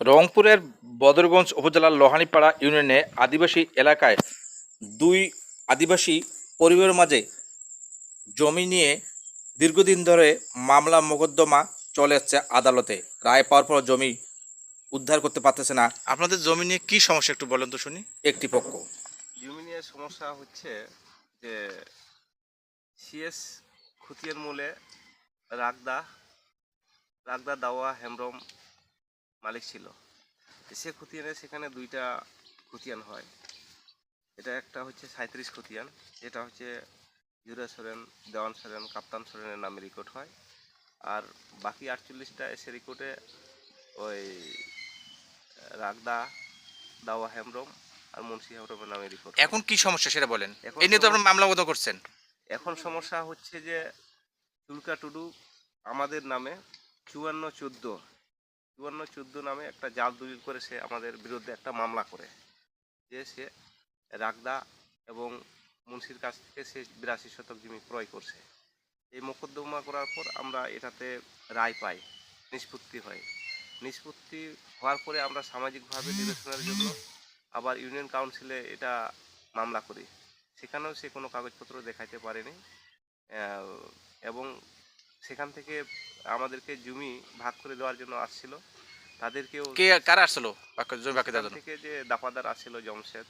রংপুরের বদরগঞ্জ উপজেলার লোহানীপাড়া ইউনিয়নে আদিবাসী এলাকায় দুই আদিবাসী পরিবারের মাঝে জমি নিয়ে দীর্ঘদিন ধরে মামলা মোকদ্দমা চলে যাচ্ছে আদালতে। রায় পাওয়ার পর জমি উদ্ধার করতে পারতেছে না। আপনাদের জমি নিয়ে কি সমস্যা একটু বলেন তো শুনি। একটি পক্ষ। জমি নিয়ে সমস্যা হচ্ছে যে সিএস খুতিয়ার মূলে রাগদা রাগদা দাওয়া হেমব্রম মালিক ছিল। সে খুতিয়ানে সেখানে দুইটা খুতিয়ান হয়। এটা একটা হচ্ছে সাঁত্রিশ খুতিয়ান যেটা হচ্ছে ইউরা সোরেন দেওয়ান সোরেন কাপ্তান সোরেনের নামে রেকর্ড হয়। আর বাকি আটচল্লিশটা এসে রেকর্ডে ওই রাগদা দাওয়া হেমব্রম আর মুন্সি হেমব্রমের নামে রেকর্ড এখন কি সমস্যা সেটা বলেন। এখন এই নিয়ে তো আপনার মামলা মতো করছেন। এখন সমস্যা হচ্ছে যে চুলকা টুডু আমাদের নামে চুয়ান্ন চোদ্দ চুয়ান্ন চোদ্দ নামে একটা জাল দলিল করে সে আমাদের বিরুদ্ধে একটা মামলা করে। যে সে রাগদা এবং মুন্সির কাছ থেকে সে বিরাশি শতক জমি ক্রয় করছে। এই মোকদ্দমা করার পর আমরা এটাতে রায় পাই, নিষ্পত্তি হয়। নিষ্পত্তি হওয়ার পরে আমরা সামাজিকভাবে নিরসনের জন্য আবার ইউনিয়ন কাউন্সিলে এটা মামলা করি। সেখানেও সে কোনো কাগজপত্র দেখাইতে পারেনি। এবং সেখান থেকে আমাদেরকে জমি ভাগ করে দেওয়ার জন্য আসছিল। তাদেরকেও কে কারা বাকি- জমি বাকি দেওয়ার জন্য? থেকে যে দাপাদার আসছিল জমশেদ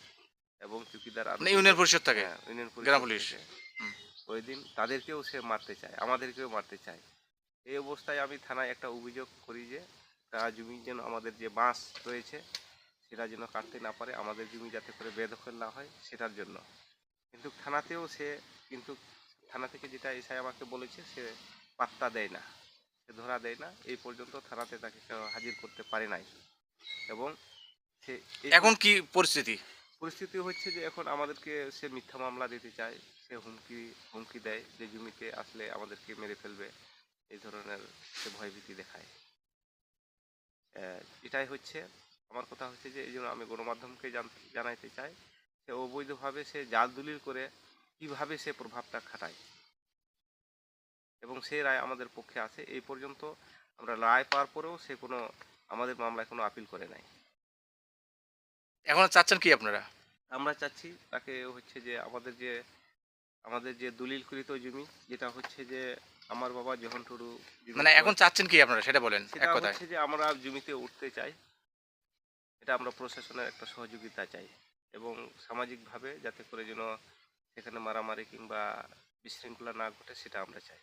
এবং চুকিদার আরও মানে ইউনিয়ন পরিষদ থাকে? হ্যাঁ, ইউনিয়ন গ্রাম পুলিশ। ওই দিন তাদেরকেও সে মারতে চায় আমাদেরকেও মারতে চায়। এই অবস্থায় আমি থানায় একটা অভিযোগ করি যে তারা জমি যেন আমাদের যে বাঁশ রয়েছে সেটা যেন কাটতে না পারে আমাদের জমি যাতে করে বেদখল না হয় সেটার জন্য। কিন্তু থানাতেও সে কিন্তু থানা থেকে যেটা এসআই আমাকে বলেছে সে পাত্তা দেয় না সে ধরা দেয় না এই পর্যন্ত থানাতে তাকে হাজির করতে পারে নাই। এবং সে এখন কি পরিস্থিতি? পরিস্থিতি হচ্ছে যে এখন আমাদেরকে সে মিথ্যা মামলা দিতে চায় সে হুমকি হুমকি দেয় যে জমিতে আসলে আমাদেরকে মেরে ফেলবে এই ধরনের সে ভয়ভীতি দেখায়। এটাই হচ্ছে আমার কথা হচ্ছে যে এই জন্য আমি গণমাধ্যমকে জান- জানাইতে চাই সে অবৈধভাবে সে জাল দলিল করে কীভাবে সে প্রভাবটা খাটায়। এবং সে রায় আমাদের পক্ষে আছে। এই পর্যন্ত আমরা রায় পাওয়ার পরেও সে কোনো আমাদের মামলায় কোনো আপিল করে নাই। এখন চাচ্ছেন কি আপনারা? আমরা চাচ্ছি তাকে হচ্ছে যে আমাদের যে আমাদের যে দলিলকৃত জমি যেটা হচ্ছে যে আমার বাবা জহন টুডু জমি মানে এখন চাচ্ছেন কি আপনারা? সেটা বলেন সেটা এক কথায়। হচ্ছে যে আমরা জমিতে উঠতে চাই। এটা আমরা প্রশাসনের একটা সহযোগিতা চাই এবং সামাজিকভাবে যাতে করে যেন সেখানে মারামারি কিংবা বিশৃঙ্খলা না ঘটে সেটা আমরা চাই।